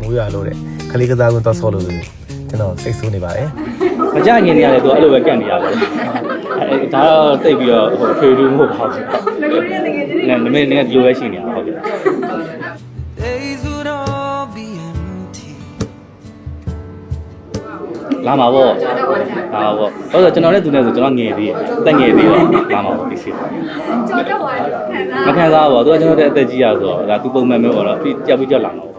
မိုးရွာလို့တဲ့ခလေးကစားကွင်းတော့ဆော့လို့ကျွန်တော်စိတ်ဆိုးနေပါတယ်မကြခင်နေရတယ်သူအဲ့လိုပဲကန့်နေရတယ်အဲဒါတော့တိတ်ပြီးတော့ဟိုထွေထူးမဟုတ်ပါဘူးငကိုရတဲ့ငယ်ချင်းတွေနည်းနည်းနည်းဒီလိုပဲရှိနေတာဟုတ်ကဲ့ Days would all be empty. လာမှာပေါ့လာမှာပေါ့ဟုတ်ဆိုကျွန်တော်နဲ့သူနဲ့ဆိုကျွန်တော်ငယ်သေးတယ်အသက်ငယ်သေးတော့လာမှာပေါ့ဒီစီကြော်တော့ပါခံစားမခံစားပါဘူးသူကကျွန်တော်တဲ့အသက်ကြီးရဆိုတော့ဒါသူပုံမှန်ပဲပေါ့နော်ပြီးကြောက်ပြီးကြောက်လာမှာပေါ့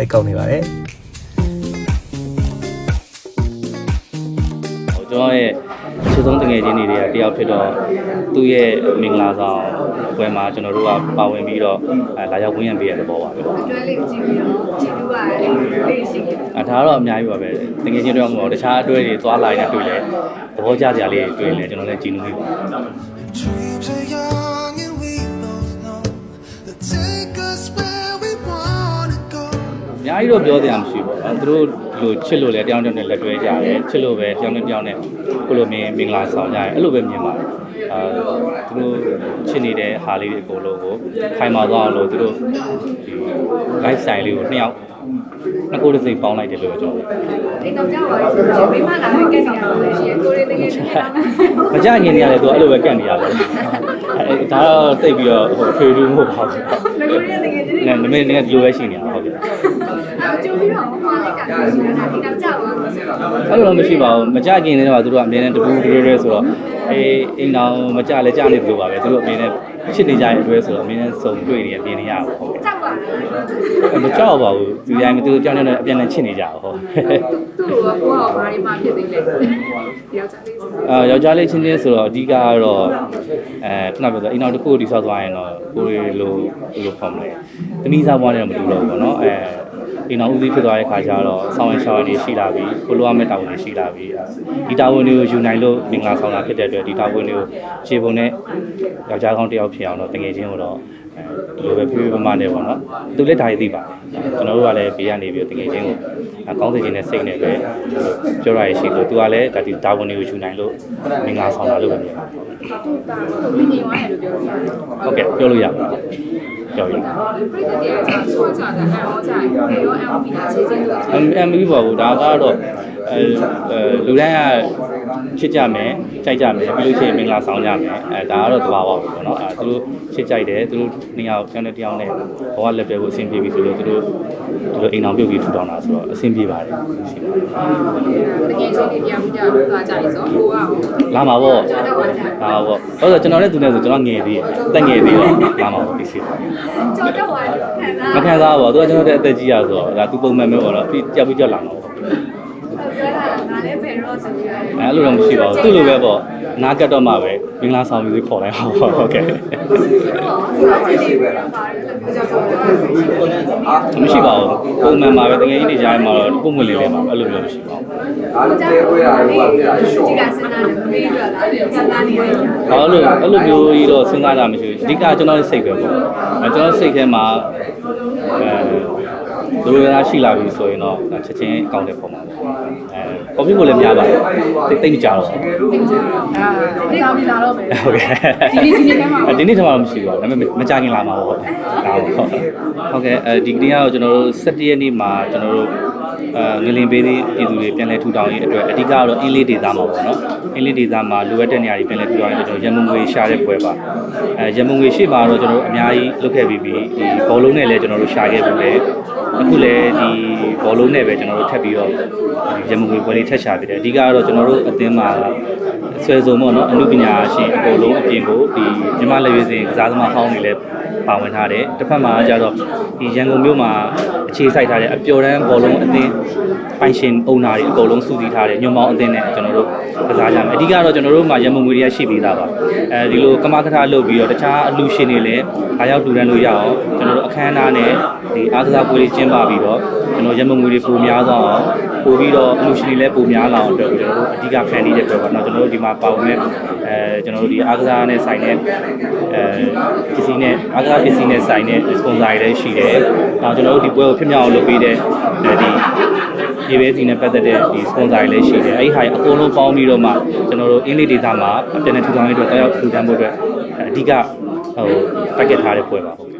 စိတ်ကောက်နေပါတယ်ဟိုကျွန်တော်ရဲ့အချစ်ဆုံးတငယ်ချင်းတွေတွေကတယောက်ဖြစ်တော့သူ့ရဲ့မင်္ဂလာဆောင်ပွဲမှာကျွန်တော်တို့ကပါဝင်ပြီးတော့အဲလာရောက်ဝင်ရပေးရတဲ့ပေါ်ပါပဲတွဲလေးကြည့်ပြီးတော့ကြည့်လို့ရတယ်လေးရှိတယ်အဲဒါကတော့အများကြီးပါပဲတငယ်ချင်းတွေတော့မဟုတ်ဘူးတခြားအတွဲတွေသွားလာရင်တွေ့လဲသဘောကျစရာလေးတွေတွေ့လဲကျွန်တော်လည်းကြည်နူးမိပါ Dreams are များကြီးတော့ပြောစရာမရှိပါဘူးသူတို့လိုချစ်လို့လဲတယောက်တစ်ယောက်နဲ့လက်တွဲကြတယ်ချစ်လို့ပဲတယောက်နဲ့တယောက်နဲ့ကိုလိုမင်းမင်္ဂလာဆောင်ကြတယ်အဲ့လိုပဲမြင်ပါတယ်အာသူတို့ချစ်နေတဲ့ဟာလေးတွေအကုန်လုံးကိုခိုင်မာသွားအောင်လို့သူတို့ဒီ life style လေးကိုနှစ်ယောက်နှစ်ကိုယ်တစ်စိတ်ပေါင်းလိုက်တယ်လို့ကျွန်တော်အိမ်တော့ကြောက်ပါလို့ဆိုတော့မိမလာပဲကက်နေတာလို့ရှိရင်ကိုရီတကယ်ကြီးလာမယ်မကြခင်နေရတယ်သူအဲ့လိုပဲကန့်နေရတယ်အဲဒါတော့တိတ်ပြီးတော့ဟိုထွေထူးမဟုတ်ပါဘူးငကိုရတဲ့ငယ်ချင်းတွေနည်းနည်းနည်းဒီလိုပဲရှိနေတာဟုတ်ကဲ့ အကျိုးပြီးတော့ဟောလေးကလည်းရှိနေတာအိမ်တော့ကြောက်ပါလို့ဆိုတော့အဲ့လိုတော့မရှိပါဘူးမကြခင်နေတော့သူတို့ကအမြဲတမ်းတပူးတရဲရဲဆိုတော့အေးအိမ်တော်မကြလဲကြနေသလိုပါပဲသူတို့အမြဲတမ်းချစ်နေကြတဲ့အတွဲဆိုတော့အမြဲတမ်းစုံတွေ့နေရပြင်နေရပါဟုတ်ကြောက်ပါလားမကြောက်ပါဘူးသူရိုင်းသူကြောင်းကြောင်းနဲ့အပြန်နဲ့ချစ်နေကြပါဟုတ်သူ့ကိုကိုကဘာတွေမှဖြစ်သေးလဲပြောကြလေးအာယောက်ျားလေးချင်းချင်းဆိုတော့အဓိကကတော့အဲခုနပြောဆိုအိမ်တော်တစ်ခုကိုတိဆောက်သွားရင်တော့ကိုရီလိုဘယ်လိုဖော်မလဲတမိစားဘွားနဲ့တော့မတူတော့ဘူးပေါ့နော်အဲ အိမ်တော်ဦးစီးဖြစ်သွားတဲ့ခါကျတော့ဆောင်းရရှောင်းရနေရှိလာပြီကိုလိုရမယ့်တာဝန်တွေရှိလာပြီဒီတာဝန်တွေကိုယူနိုင်လို့မင်္ဂလာဆောင်တာဖြစ်တဲ့အတွက်ဒီတာဝန်တွေကိုခြေပုံနဲ့ယောက်ျားကောင်းတစ်ယောက်ဖြစ်အောင်တော့တကယ်ချင်းကိုတော့အဲဒီလိုပဲဖြည်းဖြည်းမမနဲ့ပေါ့နော်သူလည်းဒါရည်သိပါတယ်ကျွန်တော်တို့ကလည်းဘေးကနေပြီးတကယ်ချင်းကိုကောင်းစေခြင်းနဲ့စိတ်နဲ့ပဲပြောရရရှိလို့သူကလည်းဒါဒီတာဝန်တွေကိုယူနိုင်လို့မင်္ဂလာဆောင်တာလို့ပဲမြင်ပါတယ်သူကမိနေဝိုင်းတယ်လို့ပြောလို့ရတယ်ဟုတ်ကဲ့ပြောလို့ရပါတယ် ပြောရအောင်ပြိတ္တရဲ့ဆောချတာအဟောကြရင်ကိုရော MV နဲ့အခြေချင်းလို့အမ်အမ်မီပါဘူးဒါကတော့အဲအဲလူတိုင်းက ချစ်ကြမယ်ကြိုက်ကြမယ်ပြီးလို့ရှိရင်မင်္ဂလာဆောင်ကြမယ်အဲဒါကတော့သဘာဝပဲပေါ့နော်အဲသူတို့ချစ်ကြိုက်တယ်သူတို့နှစ်ယောက်တစ်ယောက်နဲ့တစ်ယောက်နဲ့ဘဝလက်တွဲဖို့အဆင်ပြေပြီဆိုလို့သူတို့သူတို့အိမ်အောင်ပြုတ်ပြီးထူထောင်တာဆိုတော့အဆင်ပြေပါတယ်အဆင်ပြေပါတယ်တကယ်ချင်းတွေပြန်ပြီးကြတော့သွားကြရင်ဆိုကိုကလာမှာပေါ့ကြောက်တော့ကြလာမှာပေါ့ဟုတ်ဆိုကျွန်တော်နဲ့သူနဲ့ဆိုကျွန်တော်ငယ်သေးတယ်အသက်ငယ်သေးတော့လာမှာပေါ့ဒီစီကြောက်တော့ခံစားမခံစားပါဘူးသူကကျွန်တော်တဲ့အသက်ကြီးရဆိုတော့ဒါသူပုံမှန်ပဲပေါ့နော်ပြီးကြောက်ပြီးကြောက်လာမှာပေါ့ ပြောတာငါလည်းဘယ်တော့ဆိုပြီးရတယ်အဲအဲ့လိုတော့မရှိပါဘူးသူ့လိုပဲပေါ့အနာကတ်တော့မှပဲမင်္ဂလာဆောင်ပြီးခေါ်လိုက်အောင်ပေါ့ဟုတ်ကဲ့တော့ဆိုကြည့်နေပါပါတယ်လို့ပြောကြဆိုတော့မရှိပါဘူးပုံမှန်ပါပဲတကယ်ကြီးနေကြရင်မှာတော့ပုံမှန်လေးလေးပါအဲ့လိုမျိုးမရှိပါဘူးအားလုံးတဲခွဲတာတွေကပြတာရှော့ဒီကစဉ်းစားတယ်မေးရတာလေစဉ်းစားနေတယ်။ဘာလို့အဲ့လိုမျိုးကြီးတော့စဉ်းစားတာမရှိဘူး။အဓိကကျွန်တော်ရဲ့စိတ်ပဲပေါ့။အဲကျွန်တော်စိတ်ထဲမှာအဲ လူရရှိလာပြီဆိုရင်တော့ချက်ချင်းအကောင့်တွေပုံမှာပေါ့။အဲကော်ဖီကိုလည်းများပါတယ်။တိတ်တိတ်မကြတော့ဘူးအာဒီကောင်လာတော့မယ်။ဟုတ်ကဲ့။ဒီနေ့ဒီနေ့ထဲမှာဒီနေ့ထဲမှာမရှိပါဘူး။ဒါပေမဲ့မကြခင်လာမှာပေါ့။ဒါပေါ့။ဟုတ်ကဲ့အဲဒီကနေ့ကတော့ကျွန်တော်တို့17ရက်နေ့မှာကျွန်တော်တို့အဲ ငလင်ပေးသည့်ပြည်သူတွေပြန်လည်ထူထောင်ရေးအတွက်အဓိကကတော့အင်းလေးဒေသမှာပေါ့နော်အင်းလေးဒေသမှာလိုအပ်တဲ့နေရာတွေပြန်လည်ထူထောင်ရေးအတွက်ကျွန်တော်ရန်မုံငွေရှာတဲ့ပွဲပါအဲရန်မုံငွေရှေ့မှာတော့ကျွန်တော်တို့အများကြီးလုပ်ခဲ့ပြီးပြီဒီဘောလုံးနဲ့လည်းကျွန်တော်တို့ရှာခဲ့ပြီးတယ်အခုလည်းဒီဘောလုံးနဲ့ပဲကျွန်တော်တို့ထပ်ပြီးတော့ဒီရန်မုံငွေပွဲလေးထပ်ရှာပြီးတယ်အဓိကကတော့ကျွန်တော်တို့အသင်းမှာဆွဲစုံပေါ့နော်အမှုပညာရှင်အကုန်လုံးအပြင်ကိုဒီမြမလက်ရွေးစင်ကစားသမားဟောင်းတွေလည်း ပါဝင်ထားတယ်တစ်ဖက်မှာကျတော့ဒီရန်ကုန်မြို့မှာအခြေစိုက်ထားတဲ့အပျော်တမ်းဘောလုံးအသင်းပိုင်ရှင်အုံနာတွေအကုန်လုံးစုစည်းထားတဲ့ညွန်မောင်းအသင်းနဲ့ကျွန်တော်တို့ကစားကြမယ်အဓိကတော့ကျွန်တော်တို့မှာရန်ကုန်ငွေတွေကရှိပြီးသားပါအဲဒီလိုကမကထလုပ်ပြီးတော့တခြားအလူရှင်တွေလည်းအားရောက်လူတန်းလို့ရအောင်ကျွန်တော်တို့အခမ်းအနားနဲ့ ဒီအားကစားပွဲလေးကျင်းပပြီးတော့ကျွန်တော်ရန်ကုန်ငွေတွေပိုများသွားအောင်ပို့ပြီးတော့အလူရှင်တွေလည်းပိုများလာအောင်အတွက်ကျွန်တော်တို့အဓိကဖန်တီးတဲ့ပွဲပါတော့ကျွန်တော်တို့ဒီမှာပါဝင်တဲ့အဲကျွန်တော်တို့ဒီအားကစားနဲ့ဆိုင်တဲ့အဲပစ္စည်းနဲ့အားကစားပစ္စည်းနဲ့ဆိုင်တဲ့ sponsor တွေလည်းရှိတယ်။နောက်ကျွန်တော်တို့ဒီပွဲကိုဖြစ်မြောက်အောင်လုပ်ပေးတဲ့အဲဒီဒီပဲစီနဲ့ပတ်သက်တဲ့ဒီ sponsor တွေလည်းရှိတယ်။အဲဒီဟာအကုန်လုံးပေါင်းပြီးတော့မှကျွန်တော်တို့အင်းလေးဒေတာမှာပြန်လည်ထူထောင်ရေးအတွက်တောက်ရောက်ထူထောင်ဖို့အတွက်အဓိကဟို target ထားတဲ့ပွဲပါဟုတ်